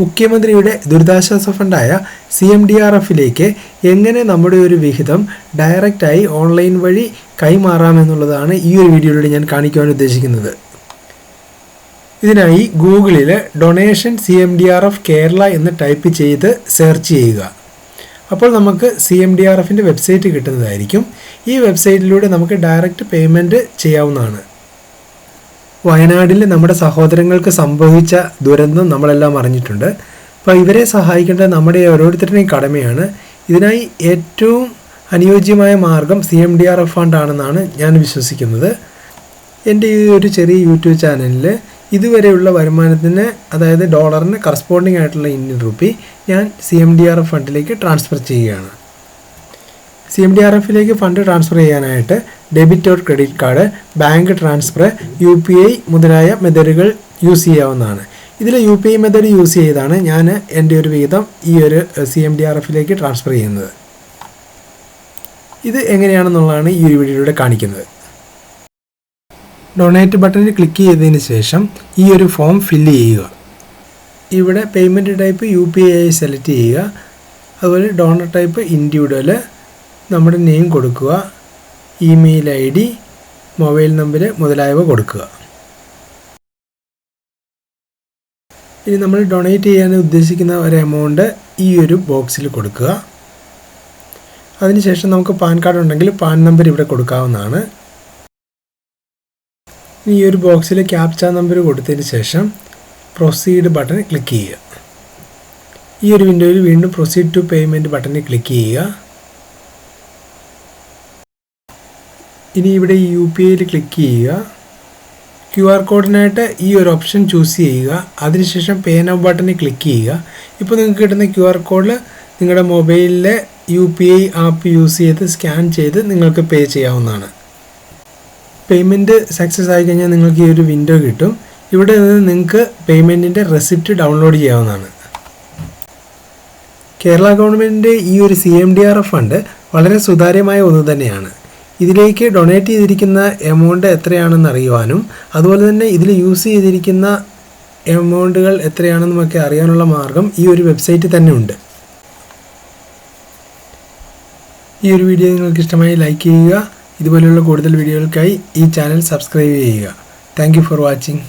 മുഖ്യമന്ത്രിയുടെ ദുരിതാശ്വാസ ഫണ്ടായ സി എം ഡി ആർ എഫിലേക്ക് എങ്ങനെ നമ്മുടെ ഒരു വിഹിതം ഡയറക്റ്റായി ഓൺലൈൻ വഴി കൈമാറാമെന്നുള്ളതാണ് ഈ ഒരു വീഡിയോയിലൂടെ ഞാൻ കാണിക്കുവാൻ ഉദ്ദേശിക്കുന്നത്. ഇതിനായി ഗൂഗിളിൽ donation C M D R F Kerala എന്ന് ടൈപ്പ് ചെയ്ത് സെർച്ച് ചെയ്യുക. അപ്പോൾ നമുക്ക് സി എം ഡി ആർ എഫിന്റെ വെബ്സൈറ്റ് കിട്ടുന്നതായിരിക്കും. ഈ വെബ്സൈറ്റിലൂടെ നമുക്ക് ഡയറക്റ്റ് പേയ്മെന്റ് ചെയ്യാവുന്നതാണ്. വയനാട്ടിൽ നമ്മുടെ സഹോദരങ്ങൾക്ക് സംഭവിച്ച ദുരന്തം നമ്മളെല്ലാം അറിഞ്ഞിട്ടുണ്ട്. അപ്പോൾ ഇവരെ സഹായിക്കേണ്ട നമ്മുടെ ഓരോരുത്തരുടെയും കടമയാണ്. ഇതിനായി ഏറ്റവും അനുയോജ്യമായ മാർഗം C M D R F ഫണ്ടാണെന്നാണ് ഞാൻ വിശ്വസിക്കുന്നത്. എന്റെ ഈ ഒരു ചെറിയ യൂട്യൂബ് ചാനലിൽ ഇതുവരെയുള്ള വരുമാനത്തിന് അതായത് ഡോളറിന് കറസ്പോണ്ടിങ് ആയിട്ടുള്ള ഇന്ത്യൻ റുപ്പി ഞാൻ C M D R F ഫണ്ടിലേക്ക് ട്രാൻസ്ഫർ ചെയ്യുകയാണ്. സി എം ഡി ആർ എഫിലേക്ക് ഫണ്ട് ട്രാൻസ്ഫർ ചെയ്യാനായിട്ട് debit or credit card bank transfer U P I മുതലായ മെത്തേഡുകൾ യൂസ് ചെയ്യാവുന്നതാണ്. ഇതിൽ U P I method use ചെയ്താണ് ഞാൻ എന്റെ ഒരു വിഹിതം ഈ ഒരു സി എം ഡി ആർ എഫിലേക്ക് ട്രാൻസ്ഫർ ചെയ്യുന്നത്. ഇത് എങ്ങനെയാണെന്നുള്ളതാണ് ഈ ഒരു വീഡിയോയിലൂടെ കാണിക്കുന്നത്. ഡൊണേറ്റ് ബട്ടണിൽ ക്ലിക്ക് ചെയ്തതിന് ശേഷം ഈ ഒരു ഫോം ഫില്ല് ചെയ്യുക. ഇവിടെ payment type U P I select ചെയ്യുക. അതുപോലെ ഡോണർ ടൈപ്പ് ഇൻഡിവിജ്വൽ നമ്മുടെ നെയിം കൊടുക്കുക email I D mobile number മുതലായവ കൊടുക്കുക. ഇനി നമ്മൾ ഡൊണേറ്റ് ചെയ്യാൻ ഉദ്ദേശിക്കുന്ന ഒരു എമൗണ്ട് ഈ ഒരു ബോക്സിൽ കൊടുക്കുക. അതിനുശേഷം നമുക്ക് പാൻ കാർഡ് ഉണ്ടെങ്കിൽ പാൻ നമ്പർ ഇവിടെ കൊടുക്കാവുന്നതാണ്. ഈ ഒരു ബോക്സിൽ ക്യാപ്ച നമ്പർ കൊടുത്തതിന് ശേഷം പ്രൊസീഡ് ബട്ടൺ ക്ലിക്ക് ചെയ്യുക. ഈ ഒരു വിൻഡോയിൽ വീണ്ടും പ്രൊസീഡ് ടു പേയ്മെന്റ് ബട്ടണിൽ ക്ലിക്ക് ചെയ്യുക. ഇനി ഇവിടെ യു പി ഐയിൽ ക്ലിക്ക് ചെയ്യുക. ക്യു ആർ കോഡിനായിട്ട് ഈ ഒരു ഓപ്ഷൻ ചൂസ് ചെയ്യുക. അതിനുശേഷം പേ നൗ ബട്ടണിൽ ക്ലിക്ക് ചെയ്യുക. ഇപ്പോൾ നിങ്ങൾക്ക് കിട്ടുന്ന ക്യു ആർ കോഡിൽ നിങ്ങളുടെ മൊബൈലിലെ U P I app use ചെയ്ത് സ്കാൻ ചെയ്ത് നിങ്ങൾക്ക് പേ ചെയ്യാവുന്നതാണ്. പേയ്മെന്റ് സക്സസ് ആയി കഴിഞ്ഞാൽ നിങ്ങൾക്ക് ഈ ഒരു വിൻഡോ കിട്ടും. ഇവിടെ നിന്ന് നിങ്ങൾക്ക് പേയ്മെന്റിന്റെ റെസിപ്റ്റ് ഡൗൺലോഡ് ചെയ്യാവുന്നതാണ്. കേരള ഗവൺമെന്റിന്റെ ഈ ഒരു C M D R F fund വളരെ സുതാര്യമായ ഒന്ന് തന്നെയാണ്. ഇതിലേക്ക് ഡൊണേറ്റ് ചെയ്തിരിക്കുന്ന എമൗണ്ട് എത്രയാണെന്ന് അറിയുവാനും അതുപോലെ തന്നെ ഇതിൽ യൂസ് ചെയ്തിരിക്കുന്ന എമൗണ്ടുകൾ എത്രയാണെന്നുമൊക്കെ അറിയാനുള്ള മാർഗം ഈ ഒരു വെബ്സൈറ്റിൽ തന്നെ ഉണ്ട്. ഈ ഒരു വീഡിയോ നിങ്ങൾക്ക് ഇഷ്ടമായി ലൈക്ക് ചെയ്യുക. ഇതുപോലെയുള്ള കൂടുതൽ വീഡിയോകൾക്കായി ഈ ചാനൽ സബ്സ്ക്രൈബ് ചെയ്യുക. Thank for watching